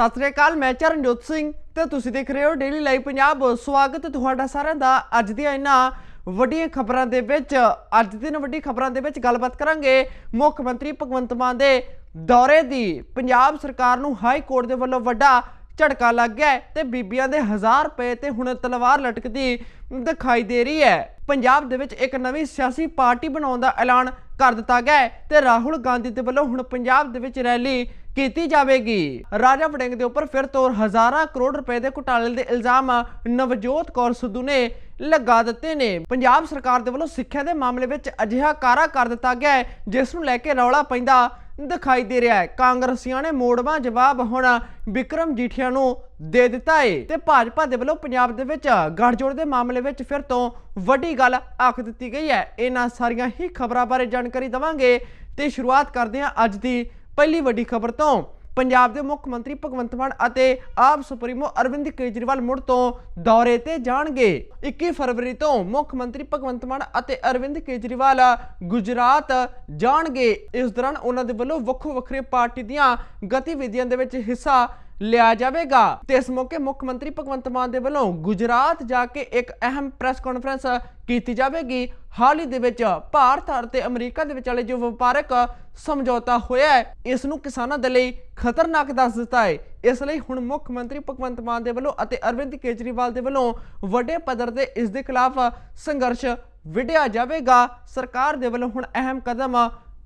ਸਤਿ ਸ੍ਰੀ ਅਕਾਲ, ਮੈਂ ਚਰਨਜੋਤ ਸਿੰਘ ਤੇ ਤੁਸੀਂ ਦੇਖ ਰਹੇ ਹੋ ਡੇਲੀ ਲਾਈਵ ਪੰਜਾਬ ਸਵਾਗਤ ਤੁਹਾਡਾ ਸਾਰਿਆਂ ਦਾ ਅੱਜ ਦੀਆਂ ਇਹਨਾਂ ਵੱਡੀਆਂ ਖਬਰਾਂ ਦੇ ਵਿੱਚ। ਅੱਜ ਦਿਨ ਵੱਡੀ ਖਬਰਾਂ ਦੇ ਵਿੱਚ ਗੱਲਬਾਤ ਕਰਾਂਗੇ ਮੁੱਖ ਮੰਤਰੀ ਭਗਵੰਤ ਮਾਨ ਦੇ ਦੌਰੇ ਦੀ। ਪੰਜਾਬ ਸਰਕਾਰ ਨੂੰ ਹਾਈ ਕੋਰਟ ਦੇ ਵੱਲੋਂ ਵੱਡਾ ਝਟਕਾ ਲੱਗ ਗਿਆ ਤੇ ਬੀਬੀਆਂ ਦੇ 1000 ਰੁਪਏ ਤੇ ਹੁਣ ਤਲਵਾਰ ਲਟਕਦੀ ਦਿਖਾਈ ਦੇ ਰਹੀ ਹੈ। ਪੰਜਾਬ ਦੇ ਵਿੱਚ ਇੱਕ ਨਵੀਂ ਸਿਆਸੀ ਪਾਰਟੀ ਬਣਾਉਣ ਦਾ ਐਲਾਨ ਕਰ ਦਿੱਤਾ ਗਿਆ ਤੇ ਰਾਹੁਲ ਗਾਂਧੀ ਦੇ ਵੱਲੋਂ ਹੁਣ ਪੰਜਾਬ ਦੇ ਵਿੱਚ ਰੈਲੀ ਕੀਤੀ ਜਾਵੇਗੀ। ਰਾਜਾ ਵੜਿੰਗ ਦੇ ਉੱਪਰ ਫਿਰ ਤੋਂ ਹਜ਼ਾਰਾਂ ਕਰੋੜ ਰੁਪਏ ਦੇ ਘੁਟਾਲੇ ਦੇ ਇਲਜ਼ਾਮ ਨਵਜੋਤ ਕੌਰ ਸਿੱਧੂ ਨੇ ਲਗਾ ਦਿੱਤੇ ਨੇ। ਪੰਜਾਬ ਸਰਕਾਰ ਦੇ ਵੱਲੋਂ ਸਿੱਖਿਆ ਦੇ ਮਾਮਲੇ ਵਿੱਚ ਅਜਿਹਾ ਕਾਰਾ ਕਰ ਦਿੱਤਾ ਗਿਆ ਹੈ, ਜਿਸ ਨੂੰ ਲੈ ਕੇ ਰੌਲਾ ਪੈਂਦਾ ਦਿਖਾਈ ਦੇ ਰਿਹਾ ਹੈ। ਕਾਂਗਰਸੀਆਂ ਨੇ ਮੋੜਵਾ ਜਵਾਬ ਹੁਣ ਵਿਕਰਮ ਜੀਠੀਆ ਨੂੰ ਦੇ ਦਿੱਤਾ ਹੈ ਤੇ ਭਾਜਪਾ ਦੇ ਵੱਲੋਂ ਪੰਜਾਬ ਦੇ ਵਿੱਚ ਗੱਠਜੋੜ ਦੇ ਮਾਮਲੇ ਵਿੱਚ ਫਿਰ ਤੋਂ ਵੱਡੀ ਗੱਲ ਆਖ ਦਿੱਤੀ ਗਈ ਹੈ। ਇਹਨਾਂ ਸਾਰੀਆਂ ਹੀ ਖਬਰਾਂ ਬਾਰੇ ਜਾਣਕਾਰੀ ਦਵਾਂਗੇ ਤੇ ਸ਼ੁਰੂਆਤ ਕਰਦੇ ਹਾਂ ਅੱਜ ਦੀ ਪਹਿਲੀ ਵੱਡੀ ਖਬਰ ਤੋਂ। ਪੰਜਾਬ ਦੇ ਮੁੱਖ ਮੰਤਰੀ ਭਗਵੰਤ ਮਾਨ ਅਤੇ ਆਪ ਸੁਪਰੀਮੋ ਅਰਵਿੰਦ ਕੇਜਰੀਵਾਲ ਮੁੜ ਤੋਂ ਦੌਰੇ ਤੇ ਜਾਣਗੇ। 21 ਫਰਵਰੀ ਤੋਂ ਮੁੱਖ ਮੰਤਰੀ ਭਗਵੰਤ ਮਾਨ ਅਤੇ ਅਰਵਿੰਦ ਕੇਜਰੀਵਾਲ ਗੁਜਰਾਤ ਜਾਣਗੇ। ਇਸ ਦੌਰਾਨ ਉਹਨਾਂ ਦੇ ਵੱਲੋਂ ਵੱਖੋ ਵੱਖਰੇ ਪਾਰਟੀ ਦੀਆਂ ਗਤੀਵਿਧੀਆਂ ਦੇ ਵਿੱਚ ਹਿੱਸਾ ਲਿਆ ਜਾਵੇਗਾ। ਤੇ ਇਸ ਮੌਕੇ ਮੁੱਖ ਮੰਤਰੀ ਭਗਵੰਤ ਮਾਨ ਦੇ ਵੱਲੋਂ ਗੁਜਰਾਤ ਜਾ ਕੇ ਇੱਕ ਅਹਿਮ ਪ੍ਰੈਸ ਕਾਨਫਰੰਸ ਕੀਤੀ ਜਾਵੇਗੀ। ਹਾਲ ਹੀ ਦੇ ਵਿੱਚ ਭਾਰਤ ਅਤੇ ਅਮਰੀਕਾ ਦੇ ਵਿਚਾਲੇ ਜੋ ਵਪਾਰਕ ਸਮਝੌਤਾ ਹੋਇਆ ਹੈ, ਇਸ ਨੂੰ ਕਿਸਾਨਾਂ ਦੇ ਲਈ ਖਤਰਨਾਕ ਦੱਸ ਦਿੱਤਾ ਹੈ। ਇਸ ਲਈ ਹੁਣ ਮੁੱਖ ਮੰਤਰੀ ਭਗਵੰਤ ਮਾਨ ਦੇ ਵੱਲੋਂ ਅਤੇ ਅਰਵਿੰਦ ਕੇਜਰੀਵਾਲ ਦੇ ਵੱਲੋਂ ਵੱਡੇ ਪੱਧਰ ਤੇ ਇਸ ਦੇ ਖਿਲਾਫ ਸੰਘਰਸ਼ ਵਿਢਿਆ ਜਾਵੇਗਾ। ਸਰਕਾਰ ਦੇ ਵੱਲੋਂ ਹੁਣ ਅਹਿਮ ਕਦਮ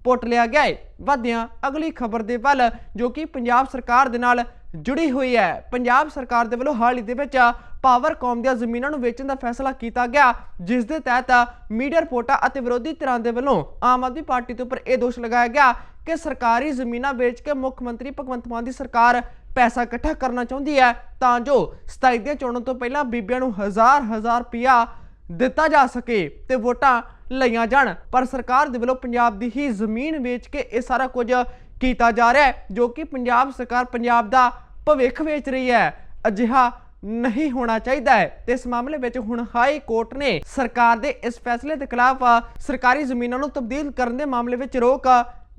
ਪੁੱਟ ਲਿਆ ਗਿਆ ਹੈ। ਵਧਿਆਂ ਅਗਲੀ ਖਬਰ ਦੇ ਵੱਲ ਜੋ ਕਿ ਪੰਜਾਬ ਸਰਕਾਰ ਦੇ ਨਾਲ ਜੁੜੀ ਹੋਈ ਹੈ। ਪੰਜਾਬ ਸਰਕਾਰ ਦੇ ਵੱਲੋਂ ਹਾਲ ਹੀ ਦੇ ਵਿੱਚ ਪਾਵਰਕਾਮ ਦੀਆਂ ਜ਼ਮੀਨਾਂ ਨੂੰ ਵੇਚਣ ਦਾ ਫੈਸਲਾ ਕੀਤਾ ਗਿਆ, ਜਿਸ ਦੇ ਤਹਿਤ ਮੀਡੀਆ ਰਿਪੋਰਟਾਂ ਅਤੇ ਵਿਰੋਧੀ ਧਿਰਾਂ ਦੇ ਵੱਲੋਂ ਆਮ ਆਦਮੀ ਪਾਰਟੀ ਦੇ ਉੱਪਰ ਇਹ ਦੋਸ਼ ਲਗਾਇਆ ਗਿਆ ਕਿ ਸਰਕਾਰੀ ਜ਼ਮੀਨਾਂ ਵੇਚ ਕੇ ਮੁੱਖ ਮੰਤਰੀ ਭਗਵੰਤ ਮਾਨ ਦੀ ਸਰਕਾਰ ਪੈਸਾ ਇਕੱਠਾ ਕਰਨਾ ਚਾਹੁੰਦੀ ਹੈ, ਤਾਂ ਜੋ 27 ਦੀਆਂ ਚੋਣਾਂ ਤੋਂ ਪਹਿਲਾਂ ਬੀਬੀਆਂ ਨੂੰ ਹਜ਼ਾਰ ਹਜ਼ਾਰ ਰੁਪਇਆ ਦਿੱਤਾ ਜਾ ਸਕੇ ਤੇ ਵੋਟਾਂ ਲਈਆਂ ਜਾਣ। ਪਰ ਸਰਕਾਰ ਦੇ ਵੱਲੋਂ ਪੰਜਾਬ ਦੀ ਹੀ ਜ਼ਮੀਨ ਵੇਚ ਕੇ ਇਹ ਸਾਰਾ ਕੁਝ ਕੀਤਾ ਜਾ ਰਿਹਾ ਹੈ, ਜੋ ਕਿ ਪੰਜਾਬ ਸਰਕਾਰ ਪੰਜਾਬ ਦਾ ਭਵਿੱਖ ਵੇਚ ਰਹੀ ਹੈ। ਅਜਿਹਾ ਨਹੀਂ ਹੋਣਾ ਚਾਹੀਦਾ ਹੈ। ਤੇ ਇਸ ਮਾਮਲੇ ਵਿੱਚ ਹੁਣ ਹਾਈ ਕੋਰਟ ਨੇ ਸਰਕਾਰ ਦੇ ਇਸ ਫੈਸਲੇ ਦੇ ਖਿਲਾਫ ਸਰਕਾਰੀ ਜ਼ਮੀਨਾਂ ਨੂੰ ਤਬਦੀਲ ਕਰਨ ਦੇ ਮਾਮਲੇ ਵਿੱਚ ਰੋਕ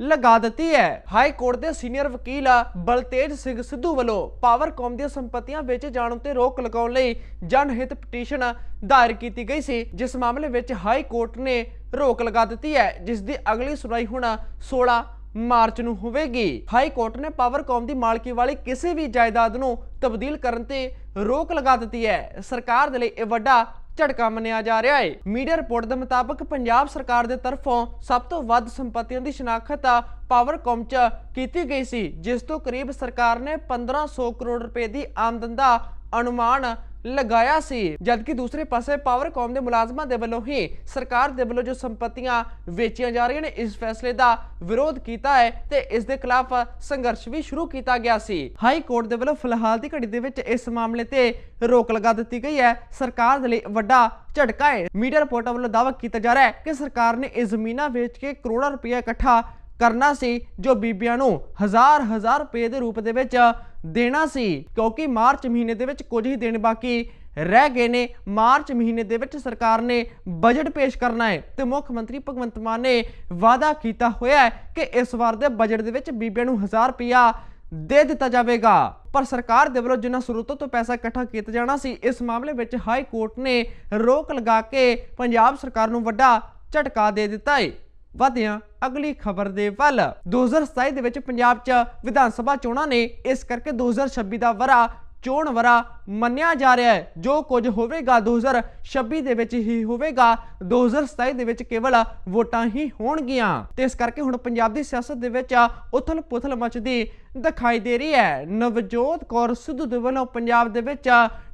ਲਗਾ ਦਿੱਤੀ ਹੈ। ਹਾਈ ਕੋਰਟ ਦੇ ਸੀਨੀਅਰ ਵਕੀਲ ਬਲਤੇਜ ਸਿੰਘ ਸਿੱਧੂ ਵੱਲੋਂ ਪਾਵਰਕੌਮ ਦੀਆਂ ਸੰਪਤੀਆਂ ਵੇਚੇ ਜਾਣ ਉੱਤੇ ਰੋਕ ਲਗਾਉਣ ਲਈ ਜਨਹਿਤ ਪਟੀਸ਼ਨ ਦਾਇਰ ਕੀਤੀ ਗਈ ਸੀ। ਜਿਸ ਮਾਮਲੇ ਵਿੱਚ ਹਾਈ ਕੋਰਟ ਨੇ ਰੋਕ ਲਗਾ ਦਿੱਤੀ ਹੈ। ਜਿਸ ਦੀ ਅਗਲੀ ਸੁਣਵਾਈ ਹੁਣ 16 ਮਾਰਚ ਨੂੰ ਹੋਵੇਗੀ। ਹਾਈ ਕੋਰਟ ਨੇ ਪਾਵਰਕਾਮ ਦੀ ਮਾਲਕੀ ਵਾਲੀ ਕਿਸੇ ਵੀ ਜਾਇਦਾਦ ਨੂੰ ਤਬਦੀਲ ਕਰਨ ਤੇ ਰੋਕ ਲਗਾ ਦਿੱਤੀ ਹੈ। ਸਰਕਾਰ ਦੇ ਲਈ ਇਹ ਵੱਡਾ ਝਟਕਾ ਮੰਨਿਆ ਜਾ ਰਿਹਾ ਹੈ। ਮੀਡੀਆ ਰਿਪੋਰਟ ਦੇ ਮੁਤਾਬਕ ਪੰਜਾਬ ਸਰਕਾਰ ਦੇ ਤਰਫੋਂ ਸਭ ਤੋਂ ਵੱਧ ਸੰਪਤੀਆਂ ਦੀ ਸ਼ਨਾਖਤ ਪਾਵਰਕਾਮ 'ਚ ਕੀਤੀ ਗਈ ਸੀ, ਜਿਸ ਤੋਂ ਕਰੀਬ ਸਰਕਾਰ ਨੇ 1500 ਕਰੋੜ ਰੁਪਏ ਦੀ ਆਮਦਨ ਦਾ ਅਨੁਮਾਨ ਲਗਾਇਆ ਸੀ, ਜਦਕਿ ਦੂਸਰੇ ਪਾਸੇ ਪਾਵਰਕਾਮ ਦੇ ਮੁਲਾਜ਼ਮਾਂ ਦੇ ਵੱਲੋਂ ਹੀ ਸਰਕਾਰ ਦੇ ਵੱਲੋਂ ਜੋ ਸੰਪਤੀਆਂ ਵੇਚੀਆਂ ਜਾ ਰਹੀਆਂ ਨੇ, ਇਸ ਫੈਸਲੇ ਦਾ ਵਿਰੋਧ ਕੀਤਾ ਹੈ ਤੇ ਇਸ ਦੇ ਖਿਲਾਫ ਸੰਘਰਸ਼ ਵੀ ਸ਼ੁਰੂ ਕੀਤਾ ਗਿਆ ਸੀ। ਹਾਈ ਕੋਰਟ ਦੇ ਵੱਲੋਂ ਫਿਲਹਾਲ ਦੀ ਘੜੀ ਦੇ ਵਿੱਚ ਇਸ ਮਾਮਲੇ ਤੇ ਰੋਕ ਲਗਾ ਦਿੱਤੀ ਗਈ ਹੈ। ਸਰਕਾਰ ਦੇ ਲਈ ਵੱਡਾ ਝਟਕਾ ਹੈ। ਮੀਡੀਆ ਰਿਪੋਰਟਾਂ ਵੱਲੋਂ ਦਾਅਵਾ ਕੀਤਾ ਜਾ ਰਿਹਾ ਹੈ ਕਿ ਸਰਕਾਰ ਨੇ ਇਹ ਜ਼ਮੀਨਾਂ ਵੇਚ ਕੇ ਕਰੋੜਾਂ ਰੁਪਏ ਇਕੱਠਾ ਕਰਨਾ ਸੀ, ਜੋ ਬੀਬੀਆਂ ਨੂੰ ਹਜ਼ਾਰ ਹਜ਼ਾਰ ਰੁਪਏ ਦੇ ਰੂਪ ਦੇ ਵਿੱਚ ਦੇਣਾ ਸੀ, ਕਿਉਂਕਿ ਮਾਰਚ ਮਹੀਨੇ ਦੇ ਵਿੱਚ ਕੁਝ ਹੀ ਦਿਨ ਬਾਕੀ ਰਹਿ ਗਏ ਨੇ। ਮਾਰਚ ਮਹੀਨੇ ਦੇ ਵਿੱਚ ਸਰਕਾਰ ਨੇ ਬਜਟ ਪੇਸ਼ ਕਰਨਾ ਹੈ ਤੇ ਮੁੱਖ ਮੰਤਰੀ ਭਗਵੰਤ ਮਾਨ ਨੇ ਵਾਅਦਾ ਕੀਤਾ ਹੋਇਆ ਹੈ ਕਿ ਇਸ ਵਾਰ ਦੇ ਬਜਟ ਦੇ ਵਿੱਚ ਬੀਬੀਆਂ ਨੂੰ 1000 ਰੁਪਇਆ ਦੇ ਦਿੱਤਾ ਜਾਵੇਗਾ। ਪਰ ਸਰਕਾਰ ਦੇ ਵੱਲੋਂ ਜਿੰਨਾ ਸਰੋਤਾਂ ਤੋਂ ਪੈਸਾ ਇਕੱਠਾ ਕੀਤਾ ਜਾਣਾ ਸੀ, ਇਸ ਮਾਮਲੇ ਵਿੱਚ ਹਾਈ ਕੋਰਟ ਨੇ ਰੋਕ ਲਗਾ ਕੇ ਪੰਜਾਬ ਸਰਕਾਰ ਨੂੰ ਵੱਡਾ ਝਟਕਾ ਦੇ ਦਿੱਤਾ ਹੈ। ਵਧਿਆਂ ਅਗਲੀ ਖਬਰ ਦੇ ਵੱਲ। 2027 ਦੇ ਵਿੱਚ ਪੰਜਾਬ 'ਚ ਵਿਧਾਨ ਸਭਾ ਚੋਣਾਂ ਨੇ ਇਸ ਕਰਕੇ 2026 ਦਾ ਵਰਾ, ਚੋਣ ਵਰਾ ਮੰਨਿਆ ਜਾ ਰਿਹਾ ਹੈ। ਜੋ ਕੁਝ ਹੋਵੇਗਾ 2026 ਦੇ ਵਿੱਚ ਹੀ ਹੋਵੇਗਾ 2027 ਦੇ ਵਿੱਚ ਕੇਵਲ ਵੋਟਾਂ ਹੀ ਹੋਣਗੀਆਂ। ਤੇ ਇਸ ਕਰਕੇ ਹੁਣ ਪੰਜਾਬ ਦੀ ਸਿਆਸਤ ਦੇ ਵਿੱਚ ਉਥਲ ਪੁਥਲ ਮਚਦੀ ਦਿਖਾਈ ਦੇ ਰਹੀ ਹੈ। ਨਵਜੋਤ ਕੌਰ ਸਿੱਧੂ ਦੇ ਵੱਲੋਂ ਪੰਜਾਬ ਦੇ ਵਿੱਚ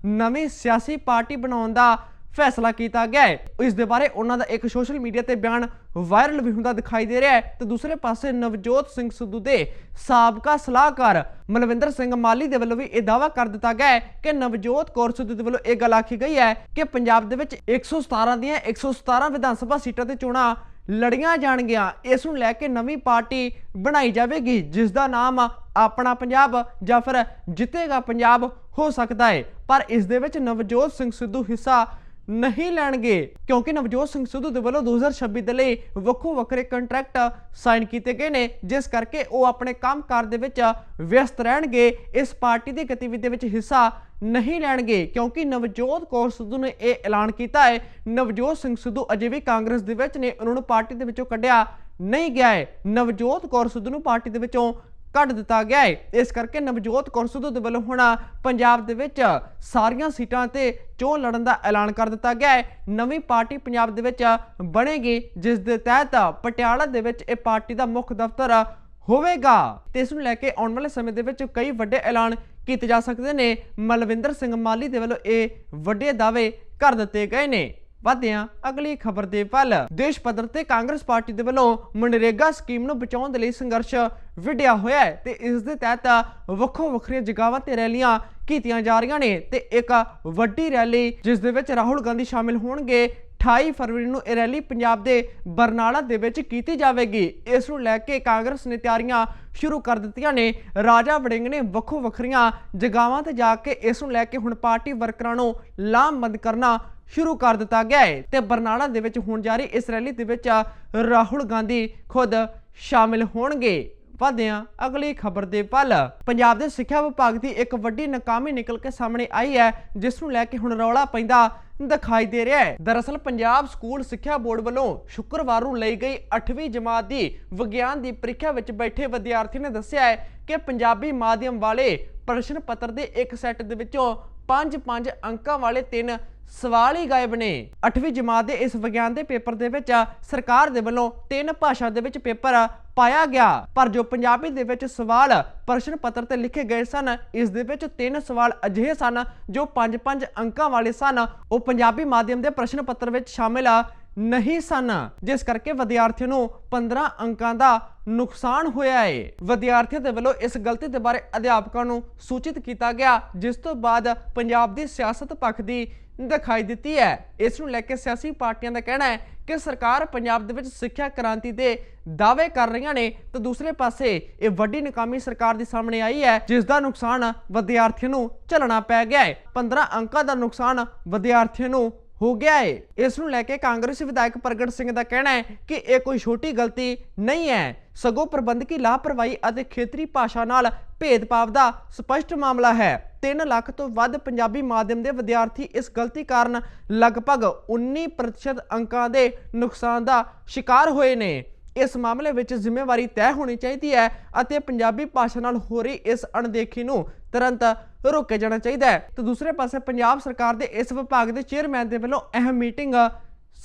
ਨਵੀਂ ਸਿਆਸੀ ਪਾਰਟੀ ਬਣਾਉਣ ਦਾ ਫੈਸਲਾ ਕੀਤਾ ਗਿਆ ਹੈ। ਇਸ ਦੇ ਬਾਰੇ ਉਹਨਾਂ ਦਾ ਇੱਕ ਸੋਸ਼ਲ ਮੀਡੀਆ ਤੇ ਬਿਆਨ ਵਾਇਰਲ ਵੀ ਹੁੰਦਾ ਦਿਖਾਈ ਦੇ ਰਿਹਾ ਹੈ ਤੇ ਦੂਸਰੇ ਪਾਸੇ ਨਵਜੋਤ ਸਿੰਘ ਸਿੱਧੂ ਦੇ ਸਾਬਕਾ ਸਲਾਹਕਾਰ ਮਲਵਿੰਦਰ ਸਿੰਘ ਮਾਲੀ ਦੇ ਵੱਲੋਂ ਵੀ ਇਹ ਦਾਅਵਾ ਕਰ ਦਿੱਤਾ ਗਿਆ ਹੈ ਕਿ ਨਵਜੋਤ ਕੌਰ ਸਿੱਧੂ ਦੇ ਵੱਲੋਂ ਇਹ ਗੱਲ ਆਖੀ ਗਈ ਹੈ ਕਿ ਪੰਜਾਬ ਦੇ ਵਿੱਚ 117 ਦੀਆਂ 117 ਵਿਧਾਨ ਸਭਾ ਸੀਟਾਂ ਤੇ ਚੋਣਾਂ ਲੜੀਆਂ ਜਾਣਗੀਆਂ। ਇਸ ਨੂੰ ਲੈ ਕੇ ਨਵੀਂ ਪਾਰਟੀ ਬਣਾਈ ਜਾਵੇਗੀ, ਜਿਸ ਦਾ ਨਾਮ ਆਪਣਾ ਪੰਜਾਬ ਜਾਂ ਫਿਰ ਜਿੱਤੇਗਾ ਪੰਜਾਬ ਹੋ ਸਕਦਾ ਹੈ। ਪਰ ਇਸ ਦੇ ਵਿੱਚ ਨਵਜੋਤ ਸਿੰਘ ਸਿੱਧੂ ਹਿੱਸਾ ਨਹੀਂ ਲੈਣਗੇ। ਕਿਉਂਕਿ ਨਵਜੋਤ ਸਿੰਘ ਸਿੱਧੂ ਦੇ ਵੱਲੋਂ 2026 ਦੇ ਲਈ ਵੱਖੋ ਵੱਖਰੇ ਕੰਟਰੈਕਟ ਸਾਈਨ ਕੀਤੇ ਗਏ ਨੇ, ਜਿਸ ਕਰਕੇ ਉਹ ਆਪਣੇ ਕੰਮਕਾਰ ਦੇ ਵਿੱਚ ਵਿਅਸਤ ਰਹਿਣਗੇ। ਇਸ ਪਾਰਟੀ ਦੀ ਗਤੀਵਿਧੀ ਵਿੱਚ ਹਿੱਸਾ ਨਹੀਂ ਲੈਣਗੇ, ਕਿਉਂਕਿ ਨਵਜੋਤ ਕੌਰ ਸਿੱਧੂ ਨੇ ਇਹ ਐਲਾਨ ਕੀਤਾ ਹੈ। ਨਵਜੋਤ ਸਿੰਘ ਸਿੱਧੂ ਅਜੇ ਵੀ ਕਾਂਗਰਸ ਦੇ ਵਿੱਚ ਨੇ, ਉਹਨਾਂ ਨੂੰ ਪਾਰਟੀ ਦੇ ਵਿੱਚੋਂ ਕੱਢਿਆ ਨਹੀਂ ਗਿਆ ਹੈ। ਨਵਜੋਤ ਕੌਰ ਸਿੱਧੂ ਨੂੰ ਪਾਰਟੀ ਦੇ ਵਿੱਚੋਂ ਕੱਢ ਦਿੱਤਾ ਗਿਆ ਹੈ ਇਸ ਕਰਕੇ ਨਵਜੋਤ ਕੌਰ ਸਿੱਧੂ ਦੇ ਵੱਲੋਂ ਹੁਣ ਪੰਜਾਬ ਦੇ ਵਿੱਚ ਸਾਰੀਆਂ ਸੀਟਾਂ ਤੇ ਚੋਣ ਲੜਨ ਦਾ ਐਲਾਨ ਕਰ ਦਿੱਤਾ ਗਿਆ ਹੈ ਨਵੀਂ ਪਾਰਟੀ ਪੰਜਾਬ ਦੇ ਵਿੱਚ ਬਣੇਗੀ, ਜਿਸ ਦੇ ਤਹਿਤ ਪਟਿਆਲਾ ਦੇ ਵਿੱਚ ਇਹ ਪਾਰਟੀ ਦਾ ਮੁੱਖ ਦਫ਼ਤਰ ਹੋਵੇਗਾ। ਤੇ ਇਸ ਨੂੰ ਲੈ ਕੇ ਆਉਣ ਵਾਲੇ ਸਮੇਂ ਦੇ ਵਿੱਚ ਕਈ ਵੱਡੇ ਐਲਾਨ ਕੀਤੇ ਜਾ ਸਕਦੇ ਨੇ। ਮਲਵਿੰਦਰ ਸਿੰਘ ਮਾਲੀ ਦੇ ਵੱਲੋਂ ਇਹ ਵੱਡੇ ਦਾਅਵੇ ਕਰ ਦਿੱਤੇ ਗਏ ਨੇ। ਵਧਦੇ ਹਾਂ। ਅਗਲੀ ਖਬਰ ਦੇ ਵੱਲ। ਦੇਸ਼ ਪੱਧਰ ਤੇ ਕਾਂਗਰਸ ਪਾਰਟੀ ਦੇ ਵੱਲੋਂ ਮਨਰੇਗਾ ਸਕੀਮ ਨੂੰ ਬਚਾਉਣ ਦੇ ਲਈ ਸੰਘਰਸ਼ ਵਿੱਢਿਆ ਹੋਇਆ ਹੈ ਤੇ ਇਸ ਦੇ ਤਹਿਤ ਵੱਖੋ ਵੱਖਰੀਆਂ ਜਗ੍ਹਾਵਾਂ ਤੇ ਰੈਲੀਆਂ ਕੀਤੀਆਂ ਜਾ ਰਹੀਆਂ ਨੇ ਤੇ ਇੱਕ ਵੱਡੀ ਰੈਲੀ, ਜਿਸ ਦੇ ਵਿੱਚ ਰਾਹੁਲ ਗਾਂਧੀ ਸ਼ਾਮਿਲ ਹੋਣਗੇ। 28 ਫਰਵਰੀ ਨੂੰ ਇਹ ਰੈਲੀ ਪੰਜਾਬ ਦੇ ਬਰਨਾਲਾ ਦੇ ਵਿੱਚ ਕੀਤੀ ਜਾਵੇਗੀ। ਇਸ ਨੂੰ ਲੈ ਕੇ ਕਾਂਗਰਸ ਨੇ ਤਿਆਰੀਆਂ ਸ਼ੁਰੂ ਕਰ ਦਿੱਤੀਆਂ ਨੇ। ਰਾਜਾ ਵੜਿੰਗ ਨੇ ਵੱਖੋ ਵੱਖਰੀਆਂ ਜਗਾਵਾਂ ਤੇ ਜਾ ਕੇ ਇਸ ਨੂੰ ਲੈ ਕੇ ਹੁਣ ਪਾਰਟੀ ਵਰਕਰਾਂ ਨੂੰ ਲਾਮਬੰਦ ਕਰਨਾ ਸ਼ੁਰੂ ਕਰ ਦਿੱਤਾ ਗਿਆ ਹੈ ਤੇ ਬਰਨਾਲਾ ਦੇ ਵਿੱਚ ਹੋਣ ਜਾ ਰਹੀ ਇਸ ਰੈਲੀ ਦੇ ਵਿੱਚ ਰਾਹੁਲ ਗਾਂਧੀ ਖੁਦ ਸ਼ਾਮਿਲ ਹੋਣਗੇ। ਵਧਦੇ ਅਗਲੀ ਖਬਰ ਦੇ ਪਲ ਪੰਜਾਬ ਦੇ ਸਿੱਖਿਆ ਵਿਭਾਗ ਦੀ ਇੱਕ ਵੱਡੀ ਨਾਕਾਮੀ ਨਿਕਲ ਕੇ ਸਾਹਮਣੇ ਆਈ ਹੈ, ਜਿਸ ਨੂੰ ਲੈ ਕੇ ਹੁਣ ਰੌਲਾ ਪੈਂਦਾ ਦਿਖਾਈ ਦੇ ਰਿਹਾ ਹੈ। ਦਰਅਸਲ ਪੰਜਾਬ ਸਕੂਲ ਸਿੱਖਿਆ ਬੋਰਡ ਵੱਲੋਂ ਸ਼ੁੱਕਰਵਾਰ ਨੂੰ ਲਈ ਗਈ 8ਵੀਂ ਜਮਾਤ ਦੀ ਵਿਗਿਆਨ ਦੀ ਪ੍ਰੀਖਿਆ ਵਿੱਚ ਬੈਠੇ ਵਿਦਿਆਰਥੀ ਨੇ ਦੱਸਿਆ ਹੈ ਕਿ ਪੰਜਾਬੀ ਮਾਧਿਅਮ ਵਾਲੇ ਪ੍ਰਸ਼ਨ ਪੱਤਰ ਦੇ ਇੱਕ ਸੈੱਟ ਦੇ ਵਿੱਚੋਂ 5-5 ਅੰਕਾਂ ਵਾਲੇ ਤਿੰਨ ਸਵਾਲ ਹੀ ਗਾਇਬ ਨੇ। 8ਵੀਂ ਜਮਾਤ ਦੇ ਇਸ ਵਿਗਿਆਨ ਦੇ ਪੇਪਰ ਦੇ ਵਿੱਚ ਸਰਕਾਰ ਦੇ ਵੱਲੋਂ ਤਿੰਨ ਭਾਸ਼ਾ ਦੇ ਵਿੱਚ ਪੇਪਰ ਪਾਇਆ ਗਿਆ। ਪਰ ਜੋ ਪੰਜਾਬੀ ਦੇ ਵਿੱਚ ਸਵਾਲ ਪ੍ਰਸ਼ਨ ਪੱਤਰ ਤੇ ਲਿਖੇ ਗਏ ਸਨ, ਇਸ ਦੇ ਵਿੱਚ ਤਿੰਨ ਸਵਾਲ ਅਜਿਹੇ ਸਨ ਜੋ 5-5 ਅੰਕਾਂ ਵਾਲੇ ਸਨ। ਉਹ ਪੰਜਾਬੀ ਮਾਧਿਅਮ ਦੇ ਪ੍ਰਸ਼ਨ ਪੱਤਰ ਵਿੱਚ ਸ਼ਾਮਿਲ ਨਹੀਂ ਸਨ। ਜਿਸ ਕਰਕੇ ਵਿਦਿਆਰਥੀਆਂ ਨੂੰ 15 ਅੰਕਾਂ ਦਾ ਨੁਕਸਾਨ ਹੋਇਆ ਹੈ ਵਿਦਿਆਰਥੀਆਂ ਦੇ ਵੱਲੋਂ ਇਸ ਗਲਤੀ ਦੇ ਬਾਰੇ ਅਧਿਆਪਕਾਂ ਨੂੰ ਸੂਚਿਤ ਕੀਤਾ ਗਿਆ, ਜਿਸ ਤੋਂ ਬਾਅਦ ਪੰਜਾਬ ਦੀ ਸਿਆਸਤ ਪੱਖ ਦੀ ਦਿਖਾਈ ਦਿੱਤੀ ਹੈ। ਇਸ ਨੂੰ ਲੈ ਕੇ ਸਿਆਸੀ ਪਾਰਟੀਆਂ ਦਾ ਕਹਿਣਾ ਹੈ ਕਿ ਸਰਕਾਰ ਪੰਜਾਬ ਦੇ ਵਿੱਚ ਸਿੱਖਿਆ ਕ੍ਰਾਂਤੀ ਦੇ ਦਾਅਵੇ ਕਰ ਰਹੀਆਂ ਨੇ। ਤੇ ਦੂਸਰੇ ਪਾਸੇ ਇਹ ਵੱਡੀ ਨਕਾਮੀ ਸਰਕਾਰ ਦੇ ਸਾਹਮਣੇ ਆਈ ਹੈ, ਜਿਸ ਦਾ ਨੁਕਸਾਨ ਵਿਦਿਆਰਥੀਆਂ ਨੂੰ ਝੱਲਣਾ ਪੈ ਗਿਆ ਹੈ 15 ਅੰਕਾਂ ਦਾ ਨੁਕਸਾਨ ਵਿਦਿਆਰਥੀਆਂ ਨੂੰ ਹੋ ਗਿਆ ਹੈ ਇਸ ਨੂੰ ਲੈ ਕੇ ਕਾਂਗਰਸੀ ਵਿਧਾਇਕ ਪ੍ਰਗਟ ਸਿੰਘ ਦਾ ਕਹਿਣਾ ਹੈ ਕਿ ਇਹ ਕੋਈ ਛੋਟੀ ਗਲਤੀ ਨਹੀਂ ਹੈ। ਸਗੋਂ ਪ੍ਰਬੰਧਕੀ ਲਾਪਰਵਾਹੀ ਅਤੇ ਖੇਤਰੀ ਭਾਸ਼ਾ ਨਾਲ ਭੇਦਭਾਵ ਦਾ ਸਪਸ਼ਟ ਮਾਮਲਾ ਹੈ। 3 ਲੱਖ ਤੋਂ ਵੱਧ ਪੰਜਾਬੀ ਮਾਧਿਅਮ ਦੇ ਵਿਦਿਆਰਥੀ ਇਸ ਗਲਤੀ ਕਾਰਨ ਲਗਭਗ 19% ਅੰਕਾਂ ਦੇ ਨੁਕਸਾਨ ਦਾ ਸ਼ਿਕਾਰ ਹੋਏ ਨੇ। ਇਸ ਮਾਮਲੇ ਵਿੱਚ ਜ਼ਿੰਮੇਵਾਰੀ ਤੈਅ ਹੋਣੀ ਚਾਹੀਦੀ ਹੈ ਅਤੇ ਪੰਜਾਬੀ ਭਾਸ਼ਾ ਨਾਲ ਹੋ ਰਹੀ ਇਸ ਅਣਦੇਖੀ ਨੂੰ ਤੁਰੰਤ ਰੋਕਿਆ ਜਾਣਾ ਚਾਹੀਦਾ ਹੈ। ਤੇ ਦੂਸਰੇ ਪਾਸੇ ਪੰਜਾਬ ਸਰਕਾਰ ਦੇ ਇਸ ਵਿਭਾਗ ਦੇ ਚੇਅਰਮੈਨ ਦੇ ਵੱਲੋਂ ਅਹਿਮ ਮੀਟਿੰਗ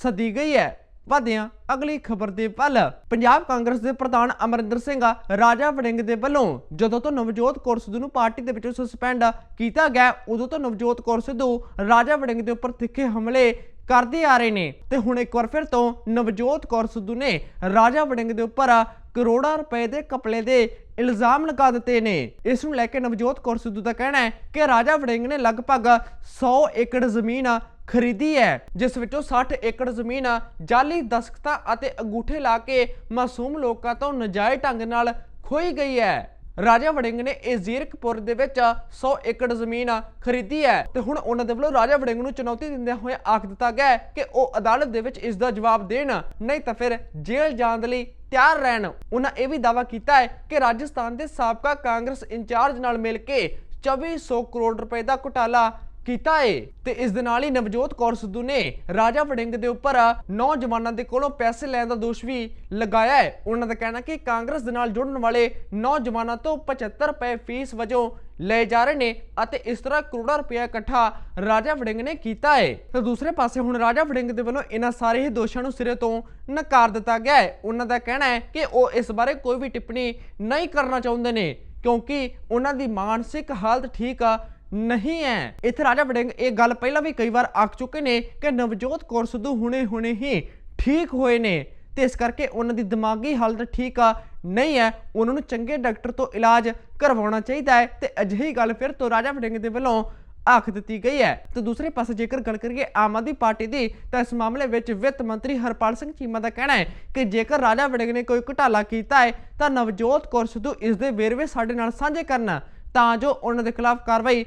ਸੱਦੀ ਗਈ ਹੈ। ਵਧਦੇ ਹਾਂ ਅਗਲੀ ਖਬਰ ਦੇ ਵੱਲ, ਪੰਜਾਬ ਕਾਂਗਰਸ ਦੇ ਪ੍ਰਧਾਨ ਅਮਰਿੰਦਰ ਸਿੰਘ ਰਾਜਾ ਵੜਿੰਗ ਦੇ ਵੱਲੋਂ ਜਦੋਂ ਤੋਂ ਨਵਜੋਤ ਕੌਰ ਸਿੱਧੂ ਨੂੰ ਪਾਰਟੀ ਦੇ ਵਿੱਚੋਂ ਸਸਪੈਂਡ ਕੀਤਾ ਗਿਆ, ਉਦੋਂ ਤੋਂ ਨਵਜੋਤ ਕੌਰ ਸਿੱਧੂ ਰਾਜਾ ਵੜਿੰਗ ਦੇ ਉੱਪਰ ਤਿੱਖੇ ਹਮਲੇ ਕਰਦੇ ਆ ਰਹੇ ਨੇ। ਤੇ ਹੁਣ ਇੱਕ ਵਾਰ ਫਿਰ ਤੋਂ ਨਵਜੋਤ ਕੌਰ ਸਿੱਧੂ ਨੇ ਰਾਜਾ ਵੜਿੰਗ ਦੇ ਉੱਪਰ ਕਰੋੜਾਂ ਰੁਪਏ ਦੇ ਕਪੜੇ ਦੇ ਇਲਜ਼ਾਮ ਲਗਾ ਦਿੱਤੇ ਨੇ। ਇਸ ਨੂੰ ਲੈ ਕੇ ਨਵਜੋਤ ਕੌਰ ਸਿੱਧੂ ਦਾ ਕਹਿਣਾ ਹੈ ਕਿ ਰਾਜਾ ਵੜਿੰਗ ਨੇ ਲਗਭਗ 100 ਏਕੜ ਜ਼ਮੀਨ ਖਰੀਦੀ ਹੈ, ਜਿਸ ਵਿੱਚੋਂ 60 ਏਕੜ ਜ਼ਮੀਨ ਜਾਲੀ ਦਸਖਤਾਂ ਅਤੇ ਅੰਗੂਠੇ ਲਾ ਕੇ ਮਾਸੂਮ ਲੋਕਾਂ ਤੋਂ ਨਜਾਇਜ਼ ਢੰਗ ਨਾਲ ਖੋਈ ਗਈ ਹੈ। ਰਾਜਾ ਵੜਿੰਗ ਨੇ ਇਹ ਜ਼ੀਰਕਪੁਰ ਦੇ ਵਿੱਚ 100 ਏਕੜ ਜ਼ਮੀਨ ਖਰੀਦੀ ਹੈ। ਤੇ ਹੁਣ ਉਹਨਾਂ ਦੇ ਵੱਲੋਂ ਰਾਜਾ ਵੜਿੰਗ ਨੂੰ ਚੁਣੌਤੀ ਦਿੰਦਿਆਂ ਹੋਏ ਆਖ ਦਿੱਤਾ ਗਿਆ ਕਿ ਉਹ ਅਦਾਲਤ ਦੇ ਵਿੱਚ ਇਸ ਦਾ ਜਵਾਬ ਦੇਣ, ਨਹੀਂ ਤਾਂ ਫਿਰ ਜੇਲ੍ਹ ਜਾਣ ਦੇ ਲਈ ਤਿਆਰ ਰਹਿਣ। ਉਹਨਾਂ ਇਹ ਵੀ ਦਾਅਵਾ ਕੀਤਾ ਹੈ ਕਿ ਰਾਜਸਥਾਨ ਦੇ ਸਾਬਕਾ ਕਾਂਗਰਸ ਇੰਚਾਰਜ ਨਾਲ ਮਿਲ ਕੇ 2400 ਕਰੋੜ ਰੁਪਏ ਦਾ ਘੁਟਾਲਾ ਕੀਤਾ ਏ। ਤੇ ਇਸ ਦੇ ਨਾਲ ਹੀ ਨਵਜੋਤ ਕੌਰ ਸਿੱਧੂ ਨੇ ਰਾਜਾ ਵੜਿੰਗ ਦੇ ਉੱਪਰ ਨੌਜਵਾਨਾਂ ਦੇ ਕੋਲੋਂ ਪੈਸੇ ਲੈਣ ਦਾ ਦੋਸ਼ ਵੀ ਲਗਾਇਆ ਹੈ ਉਹਨਾਂ ਦਾ ਕਹਿਣਾ ਕਿ ਕਾਂਗਰਸ ਦੇ ਨਾਲ ਜੁੜਨ ਵਾਲੇ ਨੌਜਵਾਨਾਂ ਤੋਂ 75 ਰੁਪਏ ਫੀਸ ਵਜੋਂ ਲਏ ਜਾ ਰਹੇ ਨੇ ਅਤੇ ਇਸ ਤਰ੍ਹਾਂ ਕਰੋੜਾਂ ਰੁਪਏ ਇਕੱਠਾ ਰਾਜਾ ਵੜਿੰਗ ਨੇ ਕੀਤਾ ਹੈ ਤੇ ਦੂਸਰੇ ਪਾਸੇ ਹੁਣ ਰਾਜਾ ਵੜਿੰਗ ਦੇ ਵੱਲੋਂ ਇਹਨਾਂ ਸਾਰੇ ਹੀ ਦੋਸ਼ਾਂ ਨੂੰ ਸਿਰੇ ਤੋਂ ਨਕਾਰ ਦਿੱਤਾ ਗਿਆ ਹੈ ਉਹਨਾਂ ਦਾ ਕਹਿਣਾ ਹੈ ਕਿ ਉਹ ਇਸ ਬਾਰੇ ਕੋਈ ਵੀ ਟਿੱਪਣੀ ਨਹੀਂ ਕਰਨਾ ਚਾਹੁੰਦੇ ਨੇ, ਕਿਉਂਕਿ ਉਹਨਾਂ ਦੀ ਮਾਨਸਿਕ ਹਾਲਤ ਠੀਕ ਆ ਨਹੀਂ ਹੈ ਇੱਥੇ ਰਾਜਾ ਵੜਿੰਗ ਇਹ ਗੱਲ ਪਹਿਲਾਂ ਵੀ ਕਈ ਵਾਰ ਆਖ ਚੁੱਕੇ ਨੇ ਕਿ ਨਵਜੋਤ ਕੌਰ ਸਿੱਧੂ ਹੁਣੇ ਹੁਣੇ ਹੀ ਠੀਕ ਹੋਏ ਨੇ। ਤੇ ਇਸ ਕਰਕੇ ਉਹਨਾਂ ਦੀ ਦਿਮਾਗੀ ਹਾਲਤ ਠੀਕ ਆ, ਨਹੀਂ ਹੈ ਉਹਨਾਂ ਨੂੰ ਚੰਗੇ ਡਾਕਟਰ ਤੋਂ ਇਲਾਜ ਕਰਵਾਉਣਾ ਚਾਹੀਦਾ ਹੈ ਤੇ ਅਜਿਹੀ ਗੱਲ ਫਿਰ ਤੋਂ ਰਾਜਾ ਵੜਿੰਗ ਦੇ ਵੱਲੋਂ ਆਖ ਦਿੱਤੀ ਗਈ ਹੈ ਤੇ ਦੂਸਰੇ ਪਾਸੇ ਜੇਕਰ ਗੱਲ ਕਰੀਏ ਆਮ ਆਦਮੀ ਪਾਰਟੀ ਦੀ, ਤਾਂ ਇਸ ਮਾਮਲੇ ਵਿੱਚ ਵਿੱਤ ਮੰਤਰੀ ਹਰਪਾਲ ਸਿੰਘ ਚੀਮਾ ਦਾ ਕਹਿਣਾ ਹੈ ਕਿ ਜੇਕਰ ਰਾਜਾ ਵੜਿੰਗ ਨੇ ਕੋਈ ਘੁਟਾਲਾ ਕੀਤਾ ਹੈ ਤਾਂ ਨਵਜੋਤ ਕੌਰ ਸਿੱਧੂ ਇਸ ਦੇ ਵੇਰਵੇ ਸਾਡੇ ਨਾਲ ਸਾਂਝੇ ਕਰਨ। ਤਾਂ ਜੋ ਉਹਨਾਂ ਦੇ ਖਿਲਾਫ ਕਾਰਵਾਈ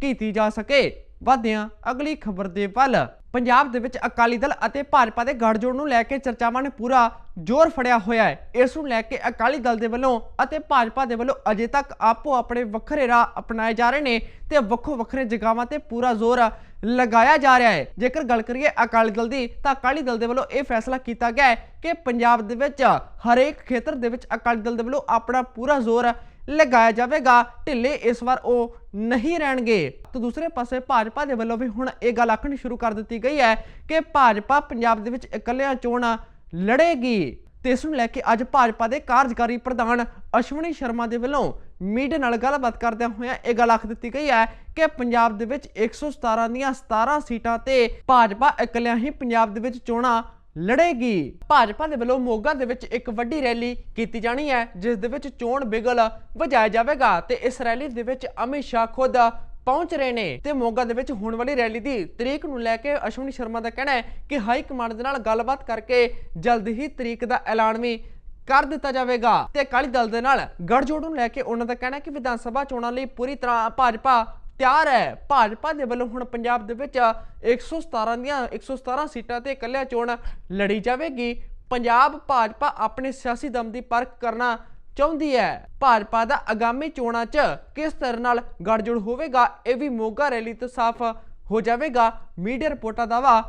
ਕੀਤੀ ਜਾ ਸਕੇ। ਵਧਦੇ ਹਾਂ ਅਗਲੀ ਖਬਰ ਦੇ ਵੱਲ, ਪੰਜਾਬ ਦੇ ਵਿੱਚ ਅਕਾਲੀ ਦਲ ਅਤੇ ਭਾਜਪਾ ਦੇ ਗੱਠਜੋੜ ਨੂੰ ਲੈ ਕੇ ਚਰਚਾਵਾਂ ਨੇ ਪੂਰਾ ਜ਼ੋਰ ਫੜਿਆ ਹੋਇਆ ਹੈ। ਇਸ ਨੂੰ ਲੈ ਕੇ ਅਕਾਲੀ ਦਲ ਦੇ ਵੱਲੋਂ ਅਤੇ ਭਾਜਪਾ ਦੇ ਵੱਲੋਂ ਅਜੇ ਤੱਕ ਆਪੋ ਆਪਣੇ ਵੱਖਰੇ ਰਾਹ ਅਪਣਾਏ ਜਾ ਰਹੇ ਨੇ ਤੇ ਵੱਖੋ ਵੱਖਰੇ ਜਗ੍ਹਾਵਾਂ ਤੇ ਪੂਰਾ ਜ਼ੋਰ ਲਗਾਇਆ ਜਾ ਰਿਹਾ ਹੈ। ਜੇਕਰ ਗੱਲ ਕਰੀਏ ਅਕਾਲੀ ਦਲ ਦੀ, ਤਾਂ ਅਕਾਲੀ ਦਲ ਦੇ ਵੱਲੋਂ ਇਹ ਫੈਸਲਾ ਕੀਤਾ ਗਿਆ ਹੈ ਕਿ ਪੰਜਾਬ ਦੇ ਵਿੱਚ ਹਰੇਕ ਖੇਤਰ ਦੇ ਵਿੱਚ ਅਕਾਲੀ ਦਲ ਦੇ ਵੱਲੋਂ ਆਪਣਾ ਪੂਰਾ ਜ਼ੋਰ ਲਗਾਇਆ ਜਾਵੇਗਾ। ਢਿੱਲੇ ਇਸ ਵਾਰ ਉਹ ਨਹੀਂ ਰਹਿਣਗੇ। ਤਾਂ ਦੂਸਰੇ ਪਾਸੇ ਭਾਜਪਾ ਦੇ ਵੱਲੋਂ ਵੀ ਹੁਣ ਇਹ ਗੱਲ ਆਖਣੀ ਸ਼ੁਰੂ ਕਰ ਦਿੱਤੀ ਗਈ ਹੈ ਕਿ ਭਾਜਪਾ ਪੰਜਾਬ ਦੇ ਵਿੱਚ ਇਕੱਲਿਆਂ ਚੋਣਾਂ ਲੜੇਗੀ। ਤੇ ਇਸ ਨੂੰ ਲੈ ਕੇ ਅੱਜ ਭਾਜਪਾ ਦੇ ਕਾਰਜਕਾਰੀ ਪ੍ਰਧਾਨ ਅਸ਼ਵਨੀ ਸ਼ਰਮਾ ਦੇ ਵੱਲੋਂ ਮੀਡੀਆ ਨਾਲ ਗੱਲਬਾਤ ਕਰਦਿਆਂ ਹੋਇਆਂ ਇਹ ਗੱਲ ਆਖ ਦਿੱਤੀ ਗਈ ਹੈ ਕਿ ਪੰਜਾਬ ਦੇ ਵਿੱਚ 117 ਦੀਆਂ 17 ਸੀਟਾਂ ਤੇ ਭਾਜਪਾ ਇਕੱਲਿਆਂ ਹੀ ਪੰਜਾਬ ਦੇ ਵਿੱਚ ਚੋਣਾਂ ਲੜੇਗੀ। ਭਾਜਪਾ ਦੇ ਵੱਲੋਂ ਮੋਗਾ ਦੇ ਵਿੱਚ ਇੱਕ ਵੱਡੀ ਰੈਲੀ ਕੀਤੀ ਜਾਣੀ ਹੈ, ਜਿਸ ਦੇ ਵਿੱਚ ਚੋਣ ਬਿਗਲ ਵਜਾਇਆ ਜਾਵੇਗਾ ਤੇ ਇਸ ਰੈਲੀ ਦੇ ਵਿੱਚ ਅਮਿਤ ਸ਼ਾਹ ਖੁਦ ਪਹੁੰਚ ਰਹੇ ਨੇ। ਤੇ ਮੋਗਾ ਦੇ ਵਿੱਚ ਹੋਣ ਵਾਲੀ ਰੈਲੀ ਦੀ ਤਰੀਕ ਨੂੰ ਲੈ ਕੇ ਅਸ਼ਵਨੀ ਸ਼ਰਮਾ ਦਾ ਕਹਿਣਾ ਹੈ ਕਿ ਹਾਈ ਕਮਾਂਡ ਦੇ ਨਾਲ ਗੱਲਬਾਤ ਕਰਕੇ ਜਲਦ ਹੀ ਤਰੀਕ ਦਾ ਐਲਾਨ ਵੀ ਕਰ ਦਿੱਤਾ ਜਾਵੇਗਾ। ਤੇ ਅਕਾਲੀ ਦਲ ਦੇ ਨਾਲ ਗੜਜੋੜ ਨੂੰ ਲੈ ਕੇ ਉਹਨਾਂ ਦਾ ਕਹਿਣਾ ਹੈ ਕਿ ਵਿਧਾਨ ਸਭਾ ਚੋਣਾਂ ਲਈ ਪੂਰੀ ਤਰ੍ਹਾਂ ਭਾਜਪਾ ਤਿਆਰ ਹੈ। ਭਾਜਪਾ ਦੇ ਵੱਲੋਂ ਹੁਣ ਪੰਜਾਬ ਦੇ ਵਿੱਚ 117 ਦੀਆਂ 117 ਸੀਟਾਂ ਤੇ ਇਕੱਲਿਆਂ ਚੋਣ ਲੜੀ ਜਾਵੇਗੀ। ਪੰਜਾਬ ਭਾਜਪਾ ਆਪਣੇ ਸਿਆਸੀ ਦਮ ਦੀ ਪਰਖ ਕਰਨਾ ਚਾਹੁੰਦੀ ਹੈ। ਭਾਜਪਾ ਦਾ ਆਗਾਮੀ ਚੋਣਾਂ 'ਚ ਕਿਸ ਤਰ੍ਹਾਂ ਨਾਲ ਗੜਜੋੜ ਹੋਵੇਗਾ, ਇਹ ਵੀ ਮੋਗਾ ਰੈਲੀ ਤੋਂ ਸਾਫ਼ ਹੋ ਜਾਵੇਗਾ। ਮੀਡੀਆ ਰਿਪੋਰਟਾਂ ਦਾਵਾ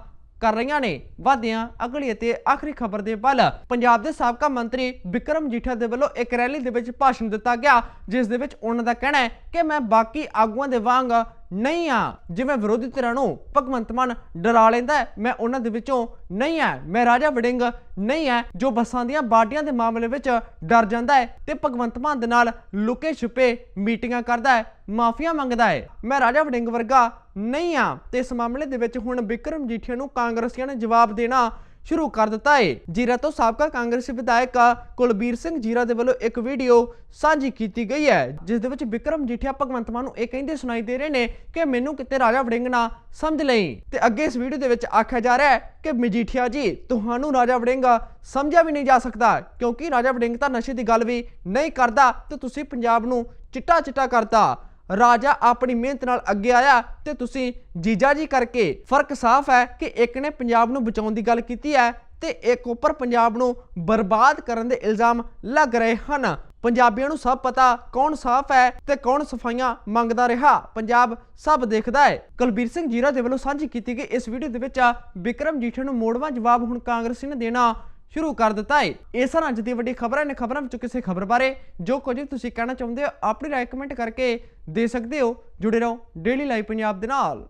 ਕਰ ਰਹੀਆਂ ਨੇ। ਵਾਦਿਆਂ ਅਗਲੀ ਅਤੇ ਆਖਰੀ ਖਬਰ ਦੇ ਵੱਲ ਪੰਜਾਬ ਦੇ ਸਾਬਕਾ ਮੰਤਰੀ ਵਿਕਰਮ ਜੀਠਾ ਦੇ ਵੱਲੋਂ ਇੱਕ ਰੈਲੀ ਦੇ ਵਿੱਚ ਭਾਸ਼ਣ ਦਿੱਤਾ ਗਿਆ, ਜਿਸ ਦੇ ਵਿੱਚ ਉਹਨਾਂ ਦਾ ਕਹਿਣਾ ਹੈ ਕਿ ਮੈਂ ਬਾਕੀ ਆਗੂਆਂ ਦੇ ਵਾਂਗ ਨਹੀਂ ਆ ਜਿਵੇਂ ਵਿਰੋਧੀ ਧਿਰਾਂ ਨੂੰ ਭਗਵੰਤ ਮਾਨ ਡਰਾ ਲੈਂਦਾ ਮੈਂ ਉਹਨਾਂ ਦੇ ਵਿੱਚੋਂ ਨਹੀਂ ਆ ਮੈਂ ਰਾਜਾ ਵੜਿੰਗ ਨਹੀਂ ਹੈ, ਜੋ ਬੱਸਾਂ ਦੀਆਂ ਬਾਡੀਆਂ ਦੇ ਮਾਮਲੇ ਵਿੱਚ ਡਰ ਜਾਂਦਾ ਹੈ ਤੇ ਭਗਵੰਤ ਮਾਨ ਦੇ ਨਾਲ ਲੁਕੇ ਛੁਪੇ ਮੀਟਿੰਗਾਂ ਕਰਦਾ ਹੈ, ਮਾਫੀਆ ਮੰਗਦਾ ਹੈ। ਮੈਂ ਰਾਜਾ ਵੜਿੰਗ ਵਰਗਾ ਨਹੀਂ ਆ। ਤੇ ਇਸ ਮਾਮਲੇ ਦੇ ਵਿੱਚ ਹੁਣ ਵਿਕਰਮ ਜੀਠੀਆ ਨੂੰ ਕਾਂਗਰਸੀਆਂ ਨੇ ਜਵਾਬ ਦੇਣਾ ਸ਼ੁਰੂ ਕਰ ਦਿੱਤਾ ਹੈ ਜੀਰਾ ਤੋਂ ਸਾਬਕਾ ਕਾਂਗਰਸੀ ਵਿਧਾਇਕ ਕੁਲਬੀਰ ਸਿੰਘ ਜੀਰਾ ਦੇ ਵੱਲੋਂ ਇੱਕ ਵੀਡੀਓ ਸਾਂਝੀ ਕੀਤੀ ਗਈ ਹੈ, ਜਿਸ ਦੇ ਵਿੱਚ ਵਿਕਰਮ ਜੀਠੀਆ ਭਗਵੰਤ ਮਾਨ ਨੂੰ ਇਹ ਕਹਿੰਦੇ ਸੁਣਾਈ ਦੇ ਰਹੇ ਨੇ ਕਿ ਮੈਨੂੰ ਕਿਤੇ ਰਾਜਾ ਵੜਿੰਗ ਨਾ ਸਮਝ ਲਈ। ਤੇ ਅੱਗੇ ਇਸ ਵੀਡੀਓ ਦੇ ਵਿੱਚ ਆਖਿਆ ਜਾ ਰਿਹਾ ਹੈ ਕਿ ਮਜੀਠੀਆ ਜੀ, ਤੁਹਾਨੂੰ ਰਾਜਾ ਵੜਿੰਗ ਸਮਝਿਆ ਵੀ ਨਹੀਂ ਜਾ ਸਕਦਾ, ਕਿਉਂਕਿ ਰਾਜਾ ਵੜਿੰਗ ਤਾਂ ਨਸ਼ੇ ਦੀ ਗੱਲ ਵੀ ਨਹੀਂ ਕਰਦਾ ਤੇ ਤੁਸੀਂ ਪੰਜਾਬ ਨੂੰ ਚਿੱਟਾ ਚਿੱਟਾ ਕਰਤਾ। ਰਾਜਾ ਆਪਣੀ ਮਿਹਨਤ ਨਾਲ ਅੱਗੇ ਆਇਆ ਤੇ ਤੁਸੀਂ ਜੀਜਾ ਜੀ ਕਰਕੇ ਫ਼ਰਕ ਸਾਫ਼ ਹੈ ਕਿ ਇੱਕ ਨੇ ਪੰਜਾਬ ਨੂੰ ਬਚਾਉਣ ਦੀ ਗੱਲ ਕੀਤੀ ਹੈ ਤੇ ਇੱਕ ਉੱਪਰ ਪੰਜਾਬ ਨੂੰ ਬਰਬਾਦ ਕਰਨ ਦੇ ਇਲਜ਼ਾਮ ਲੱਗ ਰਹੇ ਹਨ। ਪੰਜਾਬੀਆਂ ਨੂੰ ਸਭ ਪਤਾ ਕੌਣ ਸਾਫ਼ ਹੈ ਤੇ ਕੌਣ ਸਫਾਈਆਂ ਮੰਗਦਾ ਰਿਹਾ। ਪੰਜਾਬ ਸਭ ਦੇਖਦਾ ਹੈ। ਕੁਲਬੀਰ ਸਿੰਘ ਜੀਰਾ ਦੇ ਵੱਲੋਂ ਸਾਂਝੀ ਕੀਤੀ ਗਈ ਇਸ ਵੀਡੀਓ ਦੇ ਵਿੱਚ ਵਿਕਰਮ ਜੀਠਾ ਨੂੰ ਮੋੜਵਾ ਜਵਾਬ ਹੁਣ ਕਾਂਗਰਸੀ ਨੇ ਦੇਣਾ ਸ਼ੁਰੂ ਕਰ ਦਿੱਤਾ ਹੈ ਇਹ ਸਨ ਅੱਜ ਦੀ ਵੱਡੀ ਖਬਰਾਂ। ਨੇ ਖਬਰਾਂ ਵਿੱਚੋਂ ਕਿਸੇ ਖਬਰ ਬਾਰੇ ਜੋ ਕੁਝ ਵੀ ਤੁਸੀਂ ਕਹਿਣਾ ਚਾਹੁੰਦੇ ਹੋ, ਆਪਣੀ ਰਾਏ ਕਮੈਂਟ ਕਰਕੇ ਦੇ ਸਕਦੇ ਹੋ। ਜੁੜੇ ਰਹੋ ਡੇਲੀ ਲਾਈਵ ਪੰਜਾਬ ਦੇ ਨਾਲ।